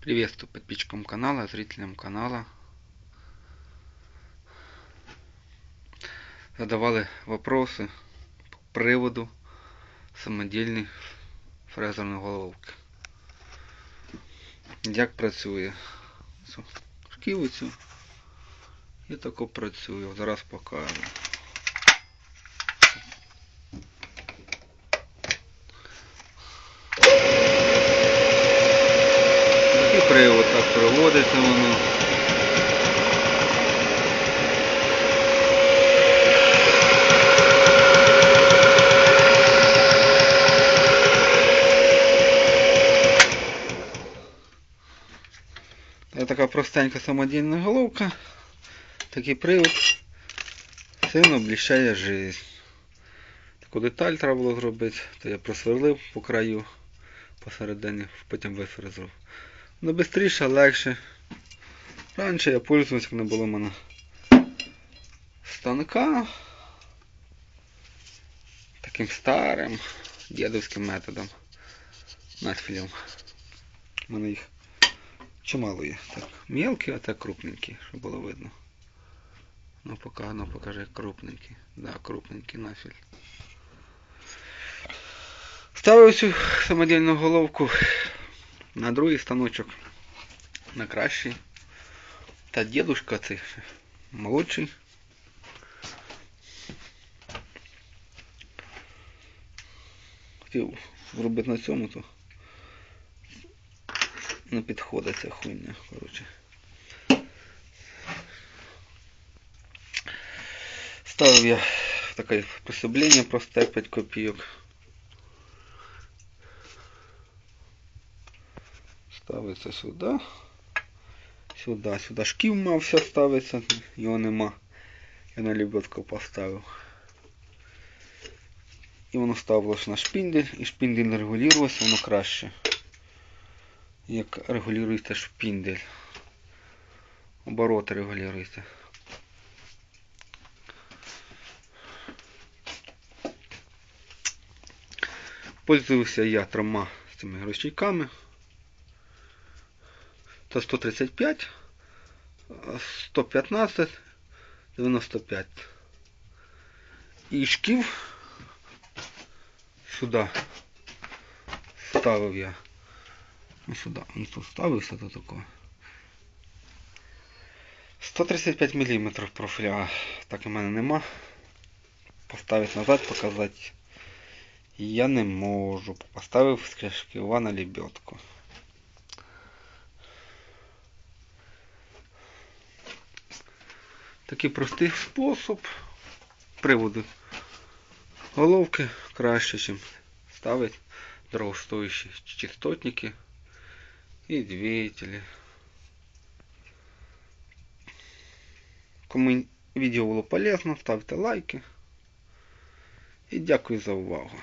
Приветствую подписчикам канала, зрителям канала. Задавали вопросы по приводу самодільної фрезерної головки. Як працює цю шківицю і тако працює. Зараз покажу. Привод так проводиться воно. Це така простенька самодільна головка. Такий привод сильно обліщає жизнь. Таку деталь треба було зробити, то я просверлив по краю посередині, потім вифрезував. Ну швидше, легше. Раніше я пользувався, як не було в мене станка. Таким старим дідовським методом. Надфілем. У мене їх чимало є. Так, мелкі, а так крупненькі, щоб було видно. Ну поки, ну покажи крупненький. Да, крупненький нафіль. Ставив цю самодільну головку на другий станочок. На кращий. Та дідушка цей молодший. Хотів зробити на цьому, то не підходить ця хуйня, коротше. Ставив я таке присоблення просте 5 копійок. Ставиться сюди. Сюди, сюди шків мався ставиться, його нема. Я на лебедку поставив. І воно ставилося на шпіндель, і шпіндель регулювався, воно краще. Як регулюється шпіндель. Обороти регулюються. Пользуюся я трьома цими ручейками. Це 135, 115, 95. І шків сюди ставив я. Ну сюди, він тут ставився до такого. 135 мм профіля, так у мене нема. Поставити назад, показати я не можу. Поставив шківа на лебедку. Такий простий спосіб приводу головки краще, ніж ставити дорогостоящі частотники і двигатели. Кому відео було полезно, ставте лайки. І дякую за увагу.